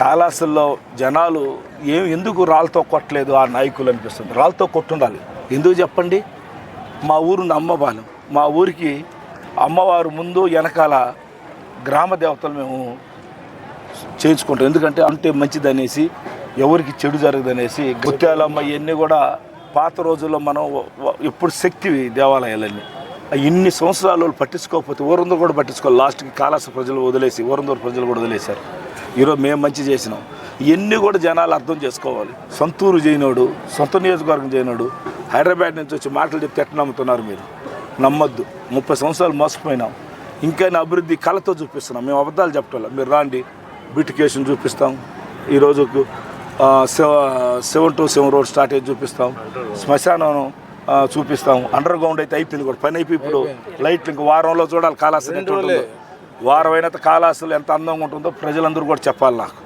కాలాసుల్లో జనాలు ఏం ఎందుకు రాళ్ళతో కొట్టలేదు ఆ నాయకులు అనిపిస్తుంది. రాళ్ళతో కొట్టుండాలి. ఎందుకు చెప్పండి? మా ఊరు అమ్మబాలం మా ఊరికి అమ్మవారు ముందు వెనకాల గ్రామ దేవతలు మేము చేయించుకుంటాం. ఎందుకంటే అంటే మంచిదనేసి ఎవరికి చెడు జరగదనేసి గుత్యాలమ్మ ఇవన్నీ కూడా పాత రోజుల్లో మనం ఎప్పుడు శక్తి దేవాలయాలన్నీ. ఆ ఇన్ని సంవత్సరాలు వాళ్ళు పట్టించుకోకపోతే ఊరందరూ కూడా పట్టించుకోవాలి. లాస్ట్కి కాలాస ప్రజలు వదిలేసి ఊరందరూ ప్రజలు కూడా వదిలేశారు. ఈరోజు మేము మంచి చేసినాం. ఇవన్నీ కూడా జనాలు అర్థం చేసుకోవాలి. సొంతూరు చేయనోడు సొంత నియోజకవర్గం చేయనోడు హైదరాబాద్ నుంచి వచ్చి మాటలు చెప్తే ఎట్లా నమ్ముతున్నారు మీరు? నమ్మొద్దు. ముప్పై సంవత్సరాలు మోసపోయినాం. ఇంకా అభివృద్ధి కళతో చూపిస్తున్నాం. మేము అబద్ధాలు చెప్పటం మీరు రాండి. బ్యూటికేషన్ చూపిస్తాం. ఈరోజు seven to seven road start అయ్యి చూపిస్తాం. శ్మశానం చూపిస్తాం. అండర్ గ్రౌండ్ అయితే అయిపోయింది కూడా. పని అయిపోయి ఇప్పుడు లైట్లు ఇంక వారంలో చూడాలి. కాళాసన వారమైనంత కాలాసులు ఎంత అందంగా ఉంటుందో ప్రజలందరూ కూడా చెప్పాలి నాకు.